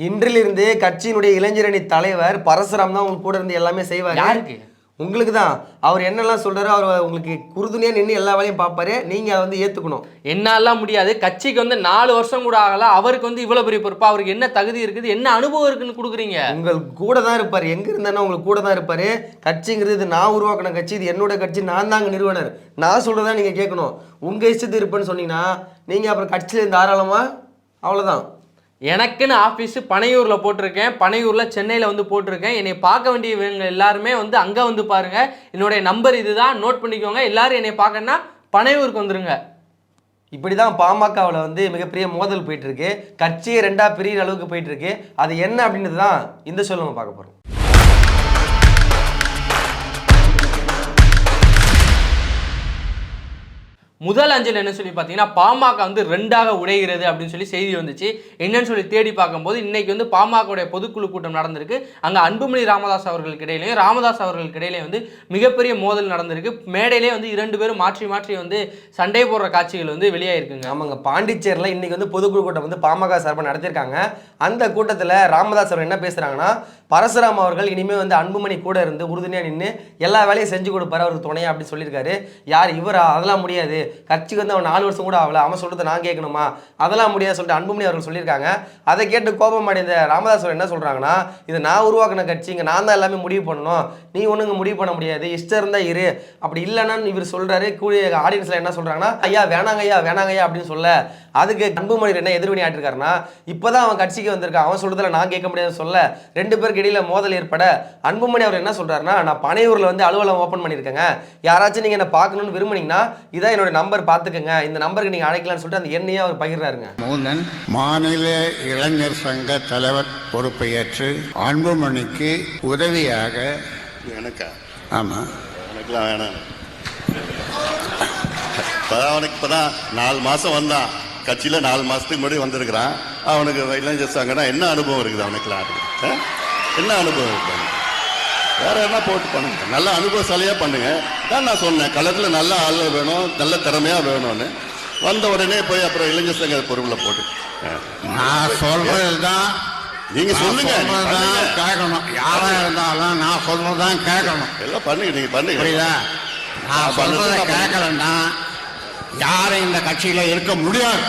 இன்றிலிருந்து கட்சியினுடைய இளைஞரணி தலைவர் பரசுராம் தான் உங்க கூட இருந்து எல்லாமே செய்வாரு. யாருக்கு? உங்களுக்கு தான். அவர் என்னெல்லாம் சொல்றாரு அவர் உங்களுக்கு குறுதுணையா நின்று எல்லா வேலையும் பார்ப்பாரு நீங்க அதை வந்து ஏத்துக்கணும். என்னாலாம் முடியாது. கட்சிக்கு வந்து நாலு வருஷம் கூட ஆகல. அவருக்கு வந்து இவ்வளவு பெரிய பொறுப்பா. அவருக்கு என்ன தகுதி இருக்குது? என்ன அனுபவம் இருக்குன்னு கொடுக்குறீங்க? உங்கள் கூட தான் இருப்பாரு. எங்க இருந்தாலும் உங்களுக்கு கூட தான் இருப்பாரு. கட்சிங்கிறது இது நான் உருவாக்கின கட்சி. இது என்னோட கட்சி. நான் தாங்க நிறுவனர். நான் சொல்றதா நீங்க கேட்கணும். உங்க இஷ்டத்து இருப்பேன்னு சொன்னீங்கன்னா நீங்க அப்புறம் கட்சியில இருந்து தாராளமா அவ்வளவுதான். எனக்குன்னு ஆஃபீஸு பனையூரில் போட்டிருக்கேன். பனையூரில் சென்னையில் வந்து போட்டிருக்கேன். என்னை பார்க்க வேண்டியவங்க எல்லாருமே வந்து அங்கே வந்து பாருங்க. என்னுடைய நம்பர் இதுதான். நோட் பண்ணிக்கோங்க. எல்லோரும் என்னை பார்க்கணுன்னா பனையூருக்கு வந்துருங்க. இப்படி தான் பாமகவில் வந்து மிகப்பெரிய மோதல் போயிட்டுருக்கு. கட்சியை ரெண்டாக பிரியிற அளவுக்கு போயிட்டுருக்கு. அது என்ன அப்படின்றது தான் இந்த சொல்லுங்க பார்க்க போகிறோம் முதல் அஞ்சல் என்ன சொல்லி பார்த்தீங்கன்னா பாமக வந்து ரெண்டாக உடைகிறது அப்படின்னு சொல்லி செய்தி வந்துச்சு. என்னன்னு சொல்லி தேடி பார்க்கும்போது இன்னைக்கு வந்து பாமகவுடைய பொதுக்குழு கூட்டம் நடந்திருக்கு. அங்கே அன்புமணி ராமதாஸ் அவர்களுக்கு இடையிலையும் ராமதாஸ் அவர்களுக்கு இடையிலையும் வந்து மிகப்பெரிய மோதல் நடந்திருக்கு. மேடையிலே வந்து இரண்டு பேரும் மாற்றி மாற்றி வந்து சண்டை போடுற காட்சிகள் வந்து வெளியாயிருக்குங்க. ஆமாங்க. பாண்டிச்சேரியில் இன்னைக்கு வந்து பொதுக்குழு கூட்டம் வந்து பாமக சார்பாக நடத்திருக்காங்க அந்த கூட்டத்தில் ராமதாஸ் அவர் என்ன பேசுகிறாங்கன்னா பரசுராம் அவர்கள் இனிமேல் வந்து அன்புமணி கூட இருந்து உறுதுணையாக நின்று எல்லா வேலையும் செஞ்சு கொடுப்பாரு அவருக்கு துணையா அப்படின்னு சொல்லியிருக்காரு. யார் இவரா? அதெல்லாம் முடியாது. கட்சிக்கு வந்து அவன் நாலு வருஷம் கூட ஆகல அவன் சொல்றது நான் கேட்கணுமா? அதெல்லாம் முடியாது சொல்லிட்டு அன்புமணி அவர்கள் சொல்லியிருக்காங்க. அதை கேட்டு கோபம் அடைந்த ராமதாஸ் என்ன சொல்றாங்கன்னா இது நான் உருவாக்கின கட்சி இங்கே நான் தான் எல்லாமே முடிவு பண்ணணும். நீ ஒன்றுங்க முடிவு பண்ண முடியாது. இஷ்டம் இருந்தால் இரு. அப்படி இல்லைன்னா இவர் சொல்றாரு. கூடிய ஆடியன்ஸில் என்ன சொல்றாங்கன்னா ஐயா வேணாங்க ஐயா வேணாங்க ஐயா அப்படின்னு சொல்ல அதுக்கு அன்புமணி என்ன எதிர்வினை ஆட்டிருக்காருன்னா இப்பதான் அவன் கட்சிக்கு வந்திருக்கான். அவன் சொல்றதுல நான் கேட்க முடியாதுன்னு சொல்ல ரெண்டு பேருக்கு இடையில மோதல் ஏற்பட அன்புமணி அவர் என்ன சொல்றாருன்னா நான் பனையூர்ல வந்து அலுவலகம் ஓப்பன் பண்ணியிருக்கேங்க. யாராச்சும் நீங்க என்ன பார்க்கணும்னு விரும்புனீங்கன்னா இதான் என்னோட நம்பர் பார்த்துக்கங்க. இந்த நம்பருக்கு நீங்க அழைக்கலாம்னு சொல்லிட்டு அந்த எண்ணையே அவர் பகிர்றாருங்க. மூந்தன் மாநில இளைஞர் சங்க தலைவர் பொறுப்பை ஏற்று அன்புமணிக்கு உதவியாக எனக்கா? ஆமா. எனக்குலாம் வேணாம். இப்போதான் அவனுக்கு இப்போதான் நாலு மாதம் வந்தான். கட்சியில் நாலு மாதத்துக்கு முன்னாடி வந்திருக்கிறான். அவனுக்கு இளைஞர் சங்கம்னா என்ன அனுபவம் இருக்குது அவனுக்குலாம்? என்ன அனுபவம் இருக்கு அவனுக்கு? வேற என்ன போட்டு பண்ணுங்க? நல்ல அனுபவசாலியாக பண்ணுங்க. தான் நான் சொன்னேன் களத்தில் நல்ல ஆள் வேணும் நல்ல திறமையாக வேணும்னு. வந்த உடனே போய் அப்புறம் இளைஞர் சங்க பொருளில் போட்டு. நான் சொல்றதுதான் நீங்க சொல்லுங்க, நீங்க. கேட்கணும். யாரா இருந்தாலும் நான் சொல்றதுதான் கேட்கணும். எல்லாம் பண்ணுங்க நீங்கள் பண்ணுங்க. புரியுதா? நான் சொல்றதை கேட்கலன்னா யாரும் இந்த கட்சியில இருக்க முடியாது.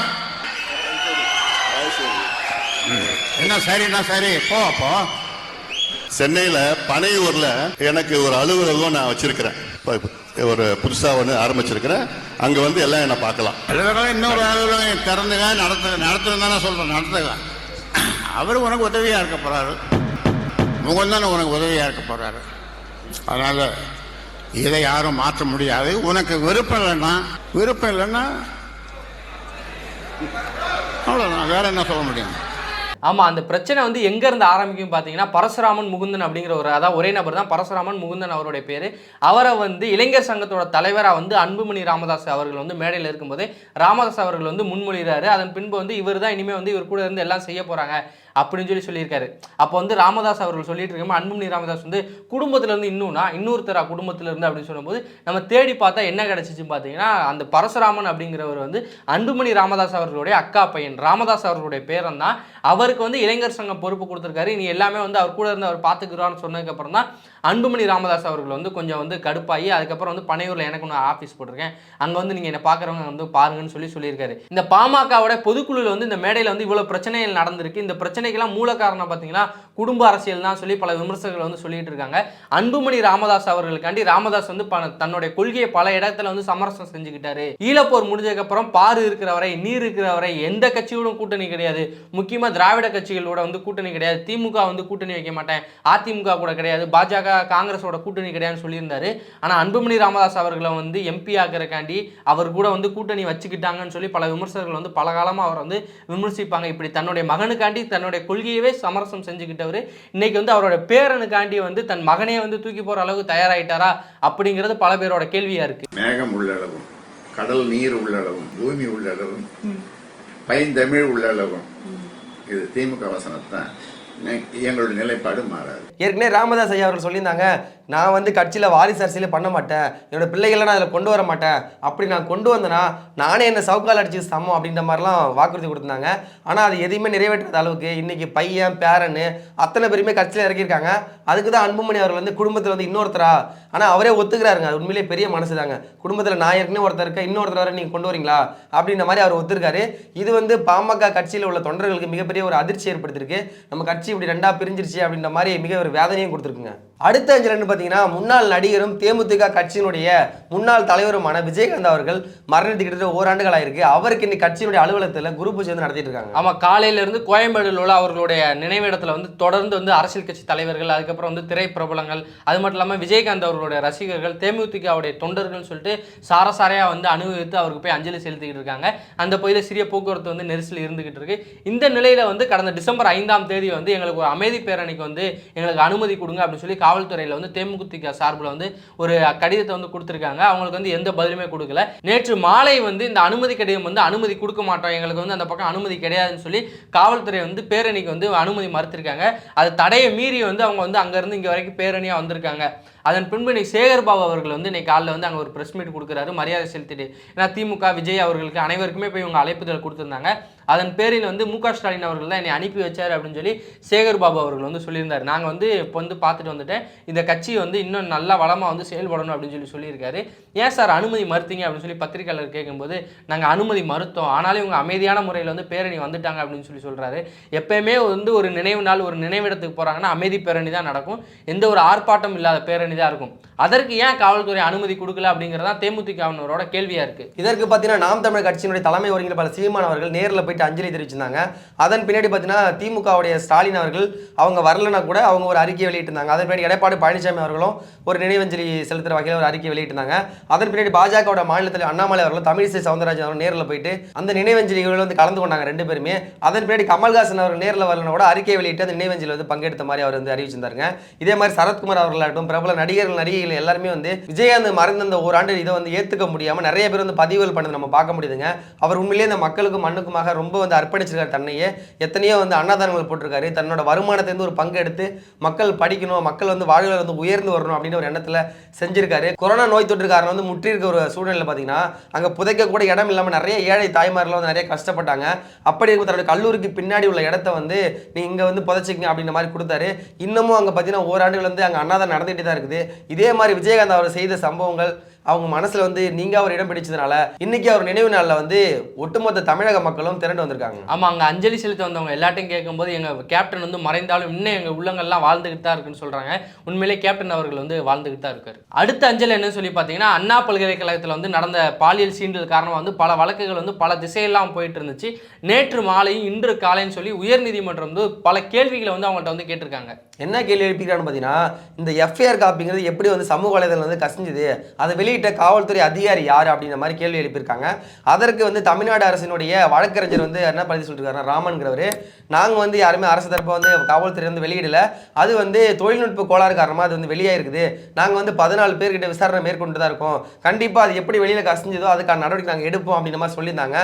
என்ன சரின்னா சரி? போ அப்போ சென்னையில பனையூர்ல எனக்கு ஒரு அலுவலகம் நான் வச்சிருக்கிறேன். ஒரு புதுசா ஒன்று ஆரம்பிச்சிருக்கிறேன். அங்க வந்து எல்லாம் என்ன பார்க்கலாம். அலுவலகம் இன்னொரு அலுவலகம் திறந்துங்க நடத்து நடத்துன்னு தானே சொல்றேன் நடத்துங்க அவர் உனக்கு உதவியா இருக்க போறாரு. முகந்தானே உனக்கு உதவியா இருக்க போறாரு. அதனால இதை யாரும் மாற்ற முடியாது. உனக்கு விருப்பம் இல்லைன்னா விருப்பம் இல்லைன்னா அவ்வளோதான் வேற என்ன சொல்ல முடியும்? ஆமாம் அந்த பிரச்சனை வந்து எங்கேருந்து ஆரம்பிக்கும் பார்த்தீங்கன்னா பரசுராமன் முகுந்தன் அப்படிங்கிற ஒரு அதாவது ஒரே நபர் தான் பரசுராமன் முகுந்தன் அவருடைய பேர். அவரை வந்து இளைஞர் சங்கத்தோட தலைவராக வந்து அன்புமணி ராமதாஸ் அவர்கள் வந்து மேடையில் இருக்கும்போது ராமதாஸ் அவர்கள் வந்து முன்மொழிகிறாரு. அதன் பின்பு வந்து இவர் தான் இனிமேல் வந்து இவர் கூட இருந்து எல்லாம் செய்ய போகிறாங்க அப்படின்னு சொல்லி சொல்லியிருக்காரு. அப்போ வந்து ராமதாஸ் அவர்கள் சொல்லிட்டு இருக்கும்போது அன்புமணி ராமதாஸ் வந்து குடும்பத்துல இருந்து இன்னும்னா இன்னொருத்தரா குடும்பத்துல இருந்து அப்படின்னு சொல்லும்போது நம்ம தேடி பார்த்தா என்ன கிடைச்சிச்சு பார்த்தீங்கன்னா அந்த பரசுராமன் அப்படிங்கிறவர் வந்து அன்புமணி ராமதாஸ் அவர்களுடைய அக்கா பையன். ராமதாஸ் அவர்களுடைய பேரன் தான். அவருக்கு வந்து இளைஞர் சங்கம் பொறுப்பு கொடுத்துருக்காரு. இனி எல்லாமே வந்து அவர் கூட இருந்து அவர் பார்த்துக்கிறான்னு சொன்னதுக்கப்புறம் தான் அன்புமணி ராமதாஸ் அவர்கள் வந்து கொஞ்சம் வந்து கடுப்பாகி அதுக்கப்புறம் வந்து பனையூரில் எனக்கு ஒன்று ஆஃபீஸ் போட்டிருக்கேன். அங்கே வந்து நீங்கள் என்னை பார்க்குறவங்க வந்து பாருங்கன்னு சொல்லி சொல்லியிருக்காரு. இந்த பாமகவோட பொதுக்குழுவில் வந்து இந்த மேடையில் வந்து இவ்வளோ பிரச்சனைகள் நடந்திருக்கு. இந்த பிரச்சனைக்கெல்லாம் மூல காரணம் பார்த்தீங்கன்னா குடும்ப அரசியல் தான் சொல்லி பல விமர்சகர்கள் வந்து சொல்லிட்டு இருக்காங்க. அன்புமணி ராமதாஸ் அவர்களுக்காண்டி ராமதாஸ் வந்து தன்னுடைய கொள்கையை பல இடத்துல வந்து சமரசம் செஞ்சுக்கிட்டாரு. ஈழப்போர் முடிஞ்சதுக்கப்புறம் பாரு இருக்கிற வரை நீர் இருக்கிற வரை எந்த கட்சியோடும் கூட்டணி கிடையாது. முக்கியமா திராவிட கட்சிகளோட வந்து கூட்டணி கிடையாது. திமுக வந்து கூட்டணி வைக்க மாட்டேன். அதிமுக கூட கிடையாது. பாஜக காங்கிரஸோட கூட்டணி கிடையாதுன்னு சொல்லியிருந்தாரு. ஆனா அன்புமணி ராமதாஸ் அவர்களை வந்து எம்பி ஆகிறக்காண்டி அவர் கூட வந்து கூட்டணி வச்சுக்கிட்டாங்கன்னு சொல்லி பல விமர்சகர்கள் வந்து பல காலமா அவர் வந்து விமர்சிப்பாங்க. இப்படி தன்னுடைய மகனுக்காண்டி தன்னுடைய கொள்கையவே சமரசம் செஞ்சுக்கிட்டவர் இன்னைக்கு வந்து அவரோட பேரனுக்காண்டி வந்து தன் மகனே வந்து தூக்கி போற அளவுக்கு தயாராயிட்டாரா அப்படிங்கிறது பல பேரோட கேள்வியா இருக்கு. மேகம் உள்ளளவும் கடல் நீர் உள்ளளவும் பூமி உள்ளளவும் பைந்தமிழ் உள்ளளவும் இது திமுக வசனத்தான். எங்களுடைய நிலைப்பாடு மாறாது. ஏற்கனவே ராமதாஸ் ஐயா அவர்கள் சொல்லியிருந்தாங்க நான் வந்து கட்சியில் வாரிசு அரசியல் பண்ண மாட்டேன். என்னோட பிள்ளைகளை நான் அதில் கொண்டு வர மாட்டேன். அப்படி நான் கொண்டு வந்தேன்னா நானே என்ன சவுக்கால் அடிச்சு சமம் அப்படின்ற மாதிரிலாம் வாக்குறுதி கொடுத்துருந்தாங்க ஆனால் அது எதையுமே நிறைவேற்றாத அளவுக்கு இன்றைக்கி பையன் பேரன்னு அத்தனை பேருமே கட்சியில் இறக்கியிருக்காங்க. அதுக்கு தான் அன்புமணி அவர்கள் வந்து குடும்பத்தில் வந்து இன்னொருத்தரா? ஆனால் அவரே ஒத்துக்கிறாருங்க. அது உண்மையிலேயே பெரிய மனசு தாங்க. குடும்பத்தில் நான் ஏற்கனவே ஒருத்தர் இருக்க இன்னொருத்தர் வர நீங்கள் கொண்டு வரீங்களா? அப்படின்ற மாதிரி அவர் ஒத்துருக்காரு இது வந்து பாமக கட்சியில் உள்ள தொண்டர்களுக்கு மிகப்பெரிய ஒரு அதிர்ச்சி ஏற்படுத்தியிருக்கு. நம்ம கட்சி இப்படி ரெண்டாக பிரிஞ்சிருச்சு அப்படின்ற மாதிரி மிக ஒரு வேதனையும் கொடுத்துருக்குங்க. அடுத்த அஞ்சலன்னு பார்த்தீங்கன்னா முன்னாள் நடிகரும் தேமுதிக கட்சியினுடைய முன்னாள் தலைவருமான விஜயகாந்த் அவர்கள் மரணத்து கிட்டத்தட்ட ஓராண்டுகள் ஆயிருக்கு. அவருக்கு இன்னைக்கு கட்சியினுடைய அலுவலகத்தில் குரு பூஜை வந்து நடத்திட்டு இருக்காங்க. ஆமாம் காலையிலேருந்து கோயம்பேடுல உள்ள அவர்களுடைய நினைவிடத்தில் வந்து தொடர்ந்து வந்து அரசியல் கட்சி தலைவர்கள் அதுக்கப்புறம் வந்து திரைப்பிரபலங்கள் அது மட்டும் இல்லாமல் விஜயகாந்த் அவர்களுடைய ரசிகர்கள் தேமுதிகவுடைய தொண்டர்கள்னு சொல்லிட்டு சாரசாரையாக வந்து அனுபவித்து அவருக்கு போய் அஞ்சலி செலுத்திக்கிட்டு இருக்காங்க. அந்த பகுதியில் சிறிய போக்குவரத்து வந்து நெரிசல் இருந்துகிட்டு இருக்கு. இந்த நிலையில் வந்து கடந்த டிசம்பர் ஐந்தாம் தேதி வந்து எங்களுக்கு ஒரு அமைதி பேரணிக்கு வந்து எங்களுக்கு அனுமதி கொடுங்க அப்படின்னு சொல்லி காவல்துறையில் வந்து தேமுதிக சார்பில் வந்து ஒரு கடிதத்தை வந்து கொடுத்துருக்காங்க. அவங்களுக்கு வந்து எந்த பதிலுமே கொடுக்கல. நேற்று மாலை வந்து இந்த அனுமதி கடிதம் வந்து அனுமதி கொடுக்க மாட்டோம். எங்களுக்கு வந்து அந்த பக்கம் அனுமதி கிடையாதுன்னு சொல்லி காவல்துறை வந்து பேரணிக்கு வந்து அனுமதி மறுத்திருக்காங்க. அது தடையை மீறி வந்து அவங்க வந்து அங்கேருந்து இங்கே வரைக்கும் பேரணியாக வந்திருக்காங்க. அதன் பின்பு இன்னைக்கு சேகர்பாபு அவர்கள் வந்து இன்னைக்கு காலைல வந்து அங்கே ஒரு ப்ரெஸ் மீட் கொடுக்குறாரு. மரியாதை செலுத்திட்டு. ஏன்னா திமுக விஜய் அவர்களுக்கு அனைவருக்குமே போய் இவங்க அழைப்புதல் கொடுத்துருந்தாங்க. அதன் பேரில் வந்து மு க ஸ்டாலின் அவர்கள் தான் என்னை அனுப்பி வச்சார் அப்படின்னு சொல்லி சேகர்பாபு அவர்கள் வந்து சொல்லியிருந்தார். நாங்கள் வந்து இப்போ வந்து பார்த்துட்டு வந்துட்டேன். இந்த கட்சி வந்து இன்னும் நல்லா வளமாக வந்து செயல்படணும் அப்படின்னு சொல்லி சொல்லியிருக்காரு. ஏன் சார் அனுமதி மறுத்தீங்க அப்படின்னு சொல்லி பத்திரிகையாளர் கேட்கும்போது நாங்கள் அனுமதி மறுத்தோம். ஆனாலும் இவங்க அமைதியான முறையில் வந்து பேரணி வந்துட்டாங்க அப்படின்னு சொல்லி சொல்கிறாரு எப்பயுமே வந்து ஒரு நினைவு நாள் ஒரு நினைவிடத்துக்கு போகிறாங்கன்னா அமைதி பேரணி தான் நடக்கும். எந்த ஒரு ஆர்ப்பாட்டம் இல்லாத பேரணி வேண்டியதாக இருக்கும். அதற்கு ஏன் காவல்துறை அனுமதி கொடுக்கல அப்படிங்கிறதான் தேமுதிகவினரோட கேள்வியாக இருக்குது இதற்கு பார்த்தீங்கன்னா நாம் தமிழ் கட்சியினுடைய தலைமை ஒருங்கிணைப்பாளர் சீமான் அவர்கள் நேரில் போயிட்டு அஞ்சலி தெரிவிச்சிருந்தாங்க. அதன் பின்னாடி பார்த்தீங்கன்னா திமுகவுடைய ஸ்டாலின் அவர்கள் அவங்க வரலனா கூட அவங்க ஒரு அறிக்கை வெளியிட்டிருந்தாங்க. அதன் பின்னாடி எடப்பாடி பழனிசாமி அவர்களும் ஒரு நினைவஞ்சலி செலுத்துகிற வகையில் ஒரு அறிக்கை வெளியிட்டிருந்தாங்க. அதன் பின்னாடி பாஜகவோட மாநிலத்தில் அண்ணாமலை அவர்களும் தமிழிசை சவுந்தரராஜன் அவர்கள் நேரில் போயிட்டு அந்த நினைவஞ்சலிகள் வந்து கலந்து கொண்டாங்க ரெண்டு பேருமே. அதன் பின்னாடி கமல்ஹாசன் அவர்கள் நேரில் வரலனா கூட அறிக்கை வெளியிட்டு அந்த நினைவஞ்சலி வந்து பங்கெடுத்த மாதிரி அவர் வந்து அறிவிச்சிருந்தாருங்க. இதே மாதிரி சரத்குமார் அவர்களாகட்டும் பிரபல நடிகர்கள் நடிகைகள் எல்லாருமே வந்து விஜயகாந்த் மறைந்த அந்த ஓராண்டு இதை வந்து ஏற்றுக்க முடியாமல் நிறைய பேர் வந்து பதிவுகள் பண்ணது நம்ம பார்க்க முடியுதுங்க. அவர் உண்மையிலேயே இந்த மக்களுக்கும் மண்ணுக்குமாக ரொம்ப வந்து அர்ப்பணிச்சிருக்காரு தன்னையே. எத்தனையோ வந்து அன்னதானங்கள் போட்டிருக்காரு. தன்னோட வருமானத்திலேருந்து ஒரு பங்கு எடுத்து மக்கள் படிக்கணும் மக்கள் வந்து வாழ்வில் வந்து உயர்ந்து வரணும் அப்படின்னு ஒரு எண்ணத்தில் செஞ்சிருக்காரு. கொரோனா நோய் தொற்று காரணம் வந்து முற்றிருக்க ஒரு சூழ்நிலை பார்த்தீங்கன்னா அங்கே புதைக்க கூட இடம் இல்லாமல் நிறைய ஏழை தாய்மார்கள் வந்து நிறைய கஷ்டப்பட்டாங்க. அப்படி இருக்கும் தன்னோட கல்லூரிக்கு பின்னாடி உள்ள இடத்த வந்து நீ இங்கே வந்து புதைச்சிக்கங்க அப்படின்ற மாதிரி கொடுத்தாரு. இன்னமும் அங்கே பார்த்தீங்கன்னா ஓராண்டுகள் வந்து அங்கே அன்னாதான் நடந்துகிட்டு தான் இருக்குது. இதே. மாதிரி விஜயகாந்த் அவர் செய்த சம்பவங்கள் அவங்க மனசுல வந்து நீங்க அவர் இடம் பிடிச்சதுனால இன்னைக்கு அவர் நினைவு நாள்ல வந்து ஒட்டுமொத்த தமிழக மக்களும் திரண்டு வந்திருக்காங்க. ஆமா அங்க அஞ்சலி செலுத்த வந்தவங்க எல்லாட்டையும் கேட்கும்போது எங்க கேப்டன் வந்து மறைந்தாலும் இன்னும் எங்க உள்ளங்கள்லாம் வாழ்ந்துகிட்டு தான் இருக்குன்னு சொல்றாங்க. உண்மையிலே கேப்டன் அவர்கள் வந்து வாழ்ந்துகிட்டு தான் இருக்காரு. அடுத்த அஞ்சலி என்ன சொல்லி பார்த்தீங்கன்னா அண்ணா பல்கலைக்கழகத்தில் வந்து நடந்த பாலியல் சீண்டல் காரணமாக வந்து பல வழக்குகள் வந்து பல திசையெல்லாம் போயிட்டு இருந்துச்சு. நேற்று மாலையும் இன்று காலைன்னு சொல்லி உயர்நீதிமன்றம் வந்து பல கேள்விகளை வந்து அவங்கள்ட்ட வந்து கேட்டிருக்காங்க. என்ன கேள்வி எழுப்பிக்கிறான்னு பார்த்தீங்கன்னா இந்த எஃப்ஐஆர் காப்பிங்கிறது எப்படி வந்து சமூக வலைதளம் வந்து கசிஞ்சுது அதை வெளியிட்ட காவல்துறை அதிகாரி யார் அப்படின்ற மாதிரி கேள்வி எழுப்பியிருக்காங்க. அதற்கு வந்து தமிழ்நாடு அரசினுடைய வழக்கறிஞர் வந்து என்ன பதில் சொல்லியிருக்காருன்னா ராமன்கிறவர். நாங்கள் வந்து யாருமே அரசு தரப்பை வந்து காவல்துறை வந்து வெளியிடல. அது வந்து தொழில்நுட்ப கோளாறு காரணமாக அது வந்து வெளியாயிருக்குது. நாங்கள் வந்து பதினாலு பேர்கிட்ட விசாரணை மேற்கொண்டு தான் இருக்கோம். கண்டிப்பாக அது எப்படி வெளியில் கசிஞ்சதோ அதுக்கான நடவடிக்கை நாங்கள் எடுப்போம் அப்படின்ற மாதிரி சொல்லியிருந்தாங்க.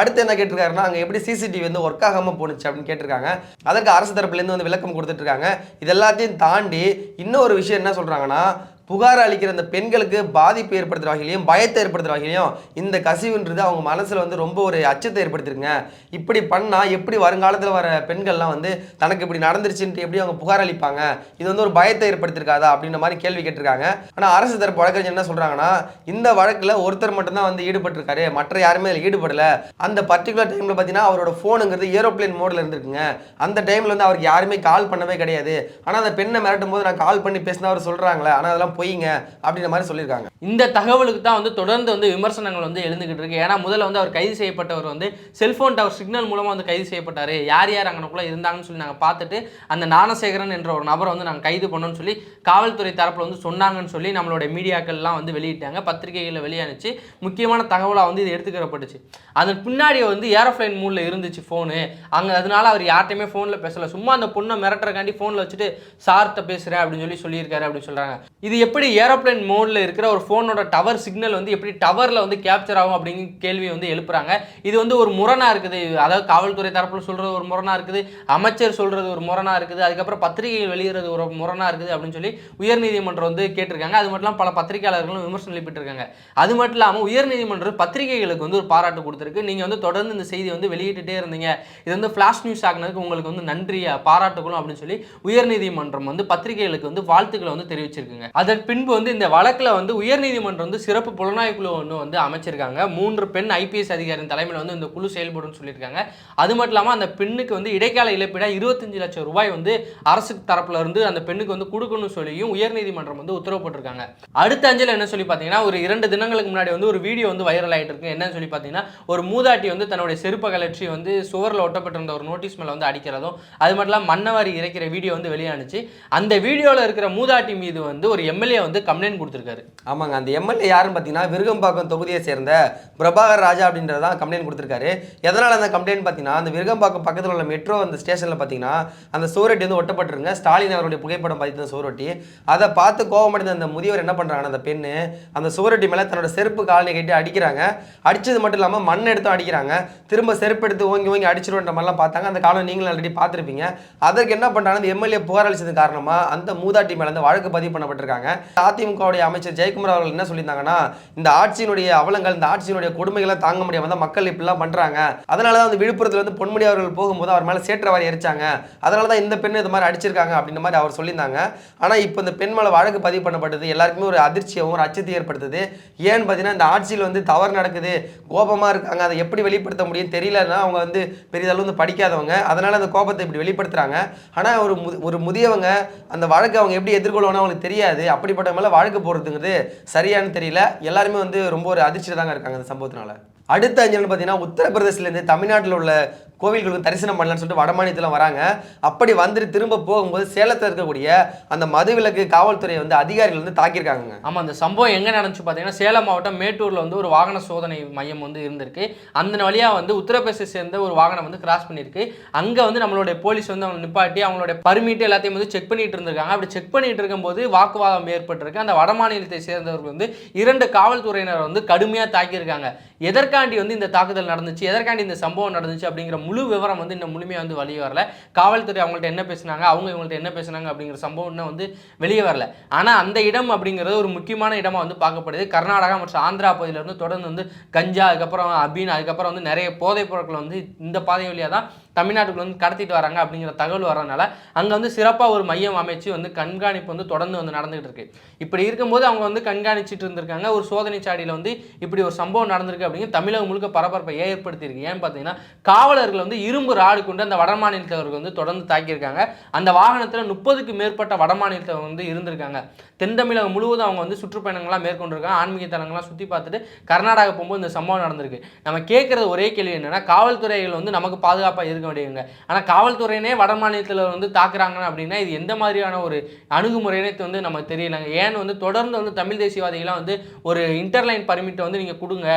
அடுத்து என்ன கேட்டிருக்காருன்னா அங்கே எப்படி சிசிடிவி வந்து ஒர்க் ஆகாமல் போணுச்சு அப்படின்னு கேட்டிருக்காங்க. அதற்கு அரசு தரப்புலேருந்து வந்து விளக்கம் கொடுத்துட்டு இருக்காங்க. இது எல்லாத்தையும் தாண்டி இன்னொரு விஷயம் என்ன சொல்கிறாங்கன்னா புகார் அளிக்கிற அந்த பெண்களுக்கு பாதிப்பு ஏற்படுத்துகிற வகையிலையும் பயத்தை ஏற்படுத்துகிற வகையிலையும் இந்த கசிவுன்றது அவங்க மனசில் வந்து ரொம்ப ஒரு அச்சத்தை ஏற்படுத்திருங்க இப்படி பண்ணால் எப்படி வருங்காலத்தில் வர பெண்கள்லாம் வந்து தனக்கு இப்படி நடந்துருச்சுன்ட்டு எப்படி அவங்க புகார் அளிப்பாங்க? இது வந்து ஒரு பயத்தை ஏற்படுத்தியிருக்காதா அப்படின்ற மாதிரி கேள்வி கேட்டிருக்காங்க. ஆனால் அரசு தரப்பு வழக்கறிஞர் என்ன சொல்கிறாங்கன்னா இந்த வழக்கில் ஒருத்தர் மட்டும்தான் வந்து ஈடுபட்டிருக்காரு. மற்ற யாருமே அதில் ஈடுபடலை. அந்த பர்டிகுலர் டைமில் பார்த்தீங்கன்னா அவரோட ஃபோனுங்கிறது ஏரோப்ளேன் மோடில் இருந்திருக்குங்க. அந்த டைமில் வந்து அவருக்கு யாருமே கால் பண்ணவே கிடையாது. ஆனால் அந்த பெண்ணை மிரட்டும் போது நான் கால் பண்ணி பேசினா அவர் சொல்கிறாங்களே ஆனால் அதெல்லாம் பொய்ங்க அப்படின்ற மாதிரி சொல்லியிருக்காங்க. இந்த தகவலுக்கு தான் வந்து தொடர்ந்து வந்து விமர்சனங்கள் வந்து எழுந்துக்கிட்டு இருக்கு. ஏன்னா முதல்ல வந்து அவர் கைது செய்யப்பட்டவர் வந்து செல்போன் டவர் சிக்னல் மூலமாக வந்து கைது செய்யப்பட்டார். யார் யார் அங்கனக்குள்ளே இருந்தாங்கன்னு சொல்லி நாங்கள் பார்த்துட்டு அந்த ஞானசேகரன் என்ற ஒரு நபரை வந்து நாங்கள் கைது பண்ணோம்னு சொல்லி காவல்துறை தரப்பில் வந்து சொன்னாங்கன்னு சொல்லி நம்மளுடைய மீடியாக்கள்லாம் வந்து வெளியிட்டாங்க. பத்திரிகைகளில் வெளியானுச்சு. முக்கியமான தகவலாக வந்து இது எடுத்துக்கிறப்பட்டுச்சு அதன் பின்னாடி வந்து ஏரோப்ளைன் மூலில் இருந்துச்சு ஃபோனு அங்கே அதனால அவர் யார்ட்டையுமே ஃபோனில் பேசலை. சும்மா அந்த பொண்ணை மிரட்டுறக்காண்டி ஃபோனில் வச்சுட்டு சார்கிட்ட பேசுகிறேன் அப்படின்னு சொல்லி சொல்லியிருக்காரு அப்படின்னு சொல்கிறாங்க இது எப்படி ஏரோப்ளேன் மோடில் இருக்கிற ஒரு ஃபோனோட டவர் சிக்னல் வந்து எப்படி டவரில் வந்து கேப்சர் ஆகும் அப்படிங்கிற கேள்வி வந்து எழுப்புறாங்க. இது வந்து ஒரு முரணாக இருக்குது. அதாவது காவல்துறை தரப்பில் சொல்கிறது ஒரு முரணாக இருக்குது. அமைச்சர் சொல்கிறது ஒரு முரணாக இருக்குது. அதுக்கப்புறம் பத்திரிகைகள் வெளியிறது ஒரு முரணாக இருக்குது அப்படின்னு சொல்லி உயர்நீதிமன்றம் வந்து கேட்டிருக்காங்க. அது மட்டும் இல்லாமல் பல பத்திரிகையாளர்களும் விமர்சனம் எழுப்பிட்டிருக்காங்க. அது மட்டும் இல்லாமல் உயர்நீதிமன்றம் பத்திரிகைகளுக்கு வந்து ஒரு பாராட்டு கொடுத்துருக்கு. நீங்கள் வந்து தொடர்ந்து இந்த செய்தி வந்து வெளியிட்டுட்டே இருந்தீங்க. இது வந்து ஃப்ளாஷ் நியூஸ் ஆகினதுக்கு உங்களுக்கு வந்து நன்றி பாராட்டுகளும் அப்படின்னு சொல்லி உயர்நீதிமன்றம் வந்து பத்திரிகைகளுக்கு வந்து வாழ்த்துக்களை வந்து தெரிவிச்சிருக்குங்க. அதன் பின்பு வந்து இந்த வழக்கில் வந்து உயர்நீதிமன்றம் வந்து சிறப்பு புலனாய்வு குழு ஒன்று வந்து அமைச்சிருக்காங்க. மூன்று பெண் ஐபிஎஸ் அதிகாரியின் தலைமையில் வந்து இந்த குழு செயல்படும் சொல்லியிருக்காங்க. அது மட்டும் இல்லாமல் அந்த பெண்ணுக்கு வந்து இடைக்கால இழப்பீடாக இருபத்தஞ்சு லட்சம் ரூபாய் வந்து அரசு தரப்புல இருந்து அந்த பெண்ணுக்கு வந்து கொடுக்கணும்னு சொல்லியும் உயர்நீதிமன்றம் வந்து உத்தரவு போட்டிருக்காங்க அடுத்த அஞ்சல் என்ன சொல்லி பார்த்தீங்கன்னா ஒரு இரண்டு தினங்களுக்கு முன்னாடி வந்து ஒரு வீடியோ வந்து வைரல் ஆகிட்டு இருக்கு என்னன்னு சொல்லி பார்த்தீங்கன்னா ஒரு மூதாட்டி வந்து தன்னுடைய செருப்பை கலற்றி வந்து சுவரில் ஒட்டப்பட்டிருந்த ஒரு நோட்டீஸ் மேலே வந்து அடிக்கிறதும் அது மட்டும் இல்லாமல் மன்னவாரி இறைக்கிற வீடியோ வந்து வெளியானுச்சு. அந்த வீடியோவில் இருக்கிற மூதாட்டி மீது வந்து ஒரு எம்எல்ஏ எம்எல்ஏ வந்து கம்ப்ளைண்ட் கொடுத்துருக்காரு. ஆமாங்க அந்த எம்எல்ஏ யாருன்னு பார்த்தீங்கன்னா விருகம்பாக்கம் தொகுதியை சேர்ந்த பிரபாகர் ராஜா அப்படின்றது தான் கம்ப்ளைண்ட் கொடுத்துருக்காரு. எதனால் அந்த கம்ப்ளைண்ட் பார்த்தீங்கன்னா அந்த விருகம்பாக்கம் பக்கத்தில் உள்ள மெட்ரோ அந்த ஸ்டேஷனில் பார்த்தீங்கன்னா அந்த சுவரொட்டி வந்து ஒட்டப்பட்டிருங்க ஸ்டாலின் அவருடைய புகைப்படம் பார்த்து சுவரொட்டி அதை பார்த்து கோபமடைந்த அந்த முதியவர் என்ன பண்ணுறாங்கன்னா அந்த பெண்ணு அந்த சுவரொட்டி மேலே தன்னோட செருப்பு காலனி கட்டி அடிக்கிறாங்க. அடித்தது மட்டும் இல்லாமல் மண் எடுத்தும் அடிக்கிறாங்க. திரும்ப செருப்பு எடுத்து ஓங்கி ஓங்கி அடிச்சிருன்ற மாதிரிலாம் பார்த்தாங்க. அந்த காலம் நீங்களும் ஆல்ரெடி பார்த்துருப்பீங்க. அதற்கு என்ன பண்ணுறாங்க அந்த எம்எல்ஏ புகாரளிச்சது காரணமாக அந்த மூதாட்டி மேலே அந்த வழக்கு பதிவு பண்ணப்பட்டிருக்காங்க. அதிமுகவுடைய அமைச்சர் ஜெயக்குமார் அவர்கள் என்ன சொல்லியிருந்தாங்கன்னா இந்த ஆட்சியினுடைய அவலங்கள் இந்த ஆட்சியினுடைய கொடுமைகளை தாங்க முடியாம தான் மக்கள் இப்படிலாம் பண்றாங்க. அதனால தான் வந்து விழுப்புரத்துல வந்து பொன்முடி அவர்கள் போகும்போது அவர் மேலே சேற்றவாரி எரிச்சாங்க. அதனால தான் இந்த பெண் இது மாதிரி அடிச்சிருக்காங்க அப்படின்ற மாதிரி அவர் சொல்லியிருந்தாங்க. ஆனால் இப்போ இந்த பெண் மேலே வழக்கு பதிவு பண்ணப்பட்டது எல்லாருக்குமே ஒரு அதிர்ச்சியாகவும் ஒரு அச்சத்தை ஏற்படுத்துது. ஏன்னு பார்த்தீங்கன்னா இந்த ஆட்சியில் வந்து தவறு நடக்குது கோபமாக இருக்காங்க. அதை எப்படி வெளிப்படுத்த முடியும் தெரியலன்னா அவங்க வந்து பெரிதளவு வந்து படிக்காதவங்க. அதனால அந்த கோபத்தை இப்படி வெளிப்படுத்துறாங்க. ஆனால் ஒரு ஒரு முதியவங்க அந்த வழக்கை அவங்க எப்படி எதிர்கொள்ளணும் அவங்களுக்கு தெரியாது. அப்படிப்பட்ட மேலே வாழ்க்கை போடுறதுங்கிறது சரியானு தெரியல. எல்லாருமே வந்து ரொம்ப ஒரு அதிர்ச்சியில் தாங்க இருக்காங்க அந்த சம்பவத்தினால. அடுத்த அஞ்சல்னு பார்த்தீங்கன்னா உத்தரப்பிரதேசிலேருந்து தமிழ்நாட்டில் உள்ள கோவில்களுக்கு தரிசனம் பண்ணலான்னு சொல்லிட்டு வடமாநிலத்தில் வராங்க. அப்படி வந்துட்டு திரும்ப போகும்போது சேலத்தில் இருக்கக்கூடிய அந்த மதுவிலக்கு காவல்துறையை வந்து அதிகாரிகள் வந்து தாக்கியிருக்காங்க ஆமாம் அந்த சம்பவம் எங்கே நடந்துச்சு பார்த்தீங்கன்னா சேலம் மாவட்டம் மேட்டூரில் வந்து ஒரு வாகன சோதனை மையம் வந்து இருந்திருக்கு. அந்த வழியாக வந்து உத்தரப்பிரதேச சேர்ந்த ஒரு வாகனம் வந்து கிராஸ் பண்ணியிருக்கு. அங்கே வந்து நம்மளுடைய போலீஸ் வந்து அவங்க நிப்பாட்டி அவங்களுடைய பர்மிட் எல்லாத்தையும் வந்து செக் பண்ணிட்டு இருந்திருக்காங்க. அப்படி செக் பண்ணிட்டு இருக்கும்போது வாக்குவாதம் ஏற்பட்டிருக்கு. அந்த வடமாநிலத்தை சேர்ந்தவர்கள் வந்து இரண்டு காவல்துறையினர் வந்து கடுமையாக தாக்கியிருக்காங்க. எதற்காண்டி வந்து இந்த தாக்குதல் நடந்துச்சு? எதற்காண்டி இந்த சம்பவம் நடந்துச்சு? அப்படிங்கிற முழு விவரம் வந்து இன்னும் முழுமையாக வந்து வெளியே வரல. காவல்துறை அவங்கள்ட்ட என்ன பேசுனாங்க? அவங்க இவங்கள்ட்ட என்ன பேசுனாங்க? அப்படிங்கிற சம்பவம் இன்னும் வந்து வெளியே வரல. ஆனால் அந்த இடம் அப்படிங்கிறது ஒரு முக்கியமான இடமாக வந்து பார்க்கப்படுது. கர்நாடகா மற்றும் ஆந்திரா பகுதியிலேருந்து தொடர்ந்து வந்து கஞ்சா அதுக்கப்புறம் அபீன் அதுக்கப்புறம் வந்து நிறைய போதைப் பொருட்கள் வந்து இந்த பாதை வழியாக தான் தமிழ்நாட்டுக்குள்ள வந்து கடத்திட்டு வராங்க அப்படிங்கிற தகவல் வரனால அங்கே வந்து சிறப்பாக ஒரு மையம் அமைச்சு வந்து கண்காணிப்பு வந்து தொடர்ந்து வந்து நடந்துகிட்டு இருக்கு. இப்படி இருக்கும்போது அவங்க வந்து கண்காணிச்சிட்டு இருந்திருக்காங்க. ஒரு சோதனை சாடியில் வந்து இப்படி ஒரு சம்பவம் நடந்திருக்கு அப்படிங்கிற தமிழகம் முழுக்க பரபரப்பை ஏற்படுத்தியிருக்கு ஏன்னு பார்த்தீங்கன்னா காவலர்கள் வந்து இரும்பு ராடு கொண்டு அந்த வடமாநிலத்தவர்கள் வந்து தொடர்ந்து தாக்கியிருக்காங்க. அந்த வாகனத்தில் முப்பதுக்கு மேற்பட்ட வடமாநிலத்தவர் வந்து இருந்திருக்காங்க. தென் தமிழகம் முழுவதும் அவங்க வந்து சுற்றுப்பயணங்கள்லாம் மேற்கொண்டிருக்காங்க. ஆன்மீக தலங்கள்லாம் சுற்றி பார்த்துட்டு கர்நாடகா போகும்போது இந்த சம்பவம் நடந்திருக்கு. நம்ம கேட்குறது ஒரே கேள்வி என்னென்னா காவல்துறைகள் வந்து நமக்கு பாதுகாப்பாக இருக்க வேண்டியவங்க ஆனால் காவல்துறையினே வட மாநிலத்தில் வந்து தாக்குறாங்க அப்படின்னா இது எந்த மாதிரியான ஒரு அணுகுமுறைனே வந்து நமக்கு தெரியலங்க. ஏன்னு வந்து தொடர்ந்து வந்து தமிழ் தேசியவாதிகளாம் வந்து ஒரு இன்டர்லைன் பர்மிட்டை வந்து நீங்கள் கொடுங்க.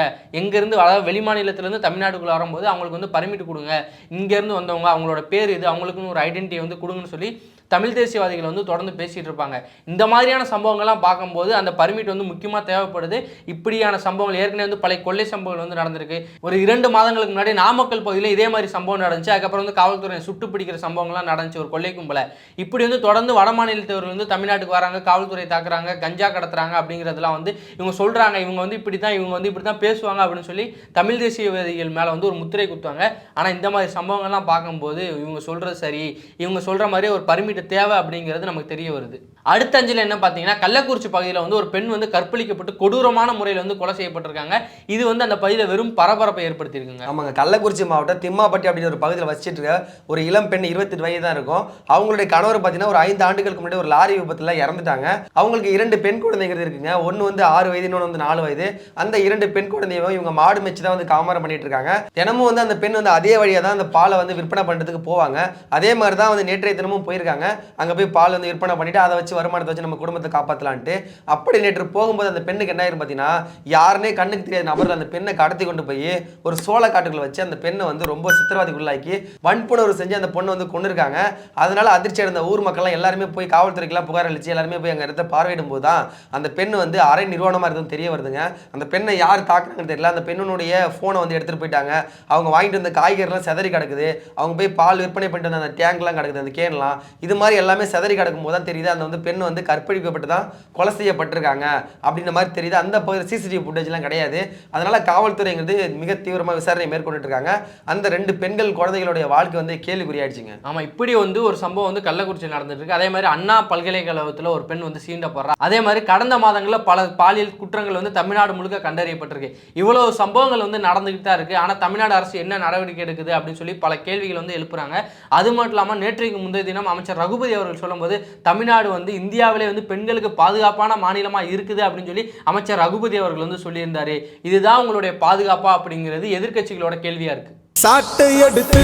எங்கேருந்து அதாவது வெளி மாநிலத்திலேருந்து தமிழ்நாட்டுக்குள்ள வரும்போது அவங்களுக்கு வந்து பர்மிட் கொடுங்க. இங்கேருந்து வந்தவங்க அவங்களோட பேர் இது அவங்களுக்குன்னு ஒரு ஐடென்டிட்டி வந்து கொடுங்கன்னு சொல்லி தமிழ் தேசியவாதிகள் வந்து தொடர்ந்து பேசிகிட்டு இருப்பாங்க. இந்த மாதிரியான சம்பவங்கள்லாம் பார்க்கும்போது அந்த பர்மிட் வந்து முக்கியமாக தேவைப்படுது. இப்படியான சம்பவங்கள் ஏற்கனவே வந்து பழைய கொள்ளை சம்பவங்கள் வந்து நடந்திருக்கு. ஒரு இரண்டு மாதங்களுக்கு முன்னாடி நாமக்கல் பகுதியில் இதே மாதிரி சம்பவம் நடந்துச்சு. அதுக்கப்புறம் வந்து காவல்துறை சுட்டு பிடிக்கிற சம்பவங்கள்லாம் நடந்துச்சு ஒரு கொள்ளை கும்பல. இப்படி வந்து தொடர்ந்து வட மாநிலத்தவர்கள் வந்து தமிழ்நாட்டுக்கு வராங்க காவல்துறை தாக்குறாங்க கஞ்சா கடத்துறாங்க அப்படிங்கிறதுலாம் வந்து இவங்க சொல்கிறாங்க இவங்க வந்து இப்படி தான் இவங்க வந்து இப்படி தான் பேசுவாங்க அப்படின்னு சொல்லி தமிழ் தேசியவாதிகள் மேலே வந்து ஒரு முத்திரை குத்துவாங்க. ஆனால் இந்த மாதிரி சம்பவங்கள்லாம் பார்க்கும்போது இவங்க சொல்கிறது சரி. இவங்க சொல்கிற மாதிரி ஒரு பர்மிட் தேவை அப்படிங்கிறது நமக்கு தெரிய வருது. அடுத்த அஞ்சில் என்ன பார்த்தீங்கன்னா கள்ளக்குறிச்சி பகுதியில் வந்து ஒரு பெண் வந்து கற்பழிக்கப்பட்டு கொடூரமான முறையில் வந்து கொலை செய்யப்பட்டிருக்காங்க. இது வந்து அந்த பகுதியில் வெறும் பரபரப்பை ஏற்படுத்தியிருக்குங்க. ஆமாங்க. கள்ளக்குறிச்சி மாவட்டம் திம்மாப்பட்டி அப்படின்னு ஒரு பகுதியில் வச்சுட்டு இருக்க ஒரு இளம் பெண் இருபத்தெட்டு வயது தான் இருக்கும். அவங்களுடைய கணவர் பார்த்தீங்கன்னா ஒரு ஐந்து ஆண்டுகளுக்கு முன்னாடி ஒரு லாரி விபத்தில் இறந்துட்டாங்க. அவங்களுக்கு இரண்டு பெண் குழந்தைகள் இருக்குங்க. ஒன்று வந்து ஆறு வயது இன்னொன்று வந்து நாலு வயது. அந்த இரண்டு பெண் குழந்தையும் இவங்க மாடு மேய்ச்சி தான் வந்து காமாரம் பண்ணிட்டு இருக்காங்க. தினமும் வந்து அந்த பெண் வந்து அதே வழியாக தான் அந்த பாலை வந்து விற்பனை பண்ணுறதுக்கு போவாங்க. அதே மாதிரி தான் வந்து நேற்றைய தினமும் போயிருக்காங்க. அங்கே போய் பால் வந்து விற்பனை பண்ணிவிட்டு அதை வச்சு வருமானத்தை வச்சு நம்ம குடும்பத்தை காப்பாற்றலான்ட்டு அப்படி நேற்று போகும்போது அந்த பெண்ணுக்கு என்ன ஆயிரும் பார்த்தீங்கன்னா யாருனே கண்ணுக்கு தெரியாத நபர்கள் அந்த பெண்ணை கடத்தி கொண்டு போய் ஒரு சோழ காட்டுக்குள்ள வச்சு அந்த பெண்ணை வந்து ரொம்ப சித்திரவாதிக்குள்ளாக்கி வன்புணர்வு செஞ்சு அந்த பொண்ணை வந்து கொண்டிருக்காங்க அதனால அதிர்ச்சி அடைந்த ஊர் மக்கள்லாம் எல்லாருமே போய் காவல்துறைக்கெல்லாம் புகார் அளித்து எல்லாருமே போய் அங்கே இடத்த பார்வையிடும் போது தான் அந்த பெண் வந்து அரை நிர்வாணமாக இருந்தது தெரிய வருதுங்க. அந்த பெண்ணை யார் தாக்குறாங்கன்னு தெரியல. அந்த பெண்ணுடைய ஃபோனை வந்து எடுத்துகிட்டு போயிட்டாங்க. அவங்க வாங்கிட்டு வந்த காய்கறிலாம் செதறி கிடக்குது. அவங்க போய் பால் விற்பனை பண்ணிட்டு வந்த அந்த டேங்க்லாம் கிடக்குது அந்த கேன்லாம் இது மாதிரி எல்லாமே செதறி கிடக்கும் போது தான் தெரியுது. அந்த வந்து பெண் வந்து கற்பழிக்கப்பட்டு தான் கொலை செய்யப்பட்டிருக்காங்க அப்படின்ற மாதிரி தெரியுது. அந்த சிசிடிவி ஃபுட்டேஜ்லாம் கிடையாது. அதனால காவல்துறைங்கிறது மிக தீவிரமாக விசாரணை மேற்கொண்டு இருக்காங்க அந்த ரெண்டு பெண்கள் குழந்தைகளுடைய வாழ்க்கை வந்து கேள்விக்குறியாயிடுச்சுங்க. ஆமா இப்படி வந்து ஒரு சம்பவம் வந்து கள்ளக்குறிச்சி நடந்துட்டு இருக்கு அதே மாதிரி அண்ணா பல்கலைக்கழகத்தில் ஒரு பெண் வந்து சீண்டப்படுறா அதே மாதிரி கடந்த மாதங்களில் பல பாலியல் குற்றங்கள் வந்து தமிழ்நாடு முழுக்க கண்டறியப்பட்டிருக்கு. இவ்வளவு சம்பவங்கள் வந்து நடந்துகிட்டு தான் இருக்கு. ஆனா தமிழ்நாடு அரசு என்ன நடவடிக்கை எடுக்குது அப்படின்னு சொல்லி பல கேள்விகள் வந்து எழுப்புறாங்க. அது மட்டும் இல்லாமல் நேற்றைக்கு முந்தைய தினம் அமைச்சர் ரகுபதி அவர்கள் சொல்லும்போது தமிழ்நாடு வந்து இந்தியாவிலே வந்து பெண்களுக்கு பாதுகாப்பான மாநிலமா இருக்குது அப்படின்னு சொல்லி அமைச்சர் ரகுபதி அவர்கள் வந்து சொல்லியிருந்தாரு. இதுதான் உங்களுடைய பாதுகாப்பா அப்படிங்கிறது எதிர்க்கட்சிகளோட கேள்வியா இருக்கு. சாட்டை எடுத்து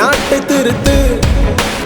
நாட்டை திருத்து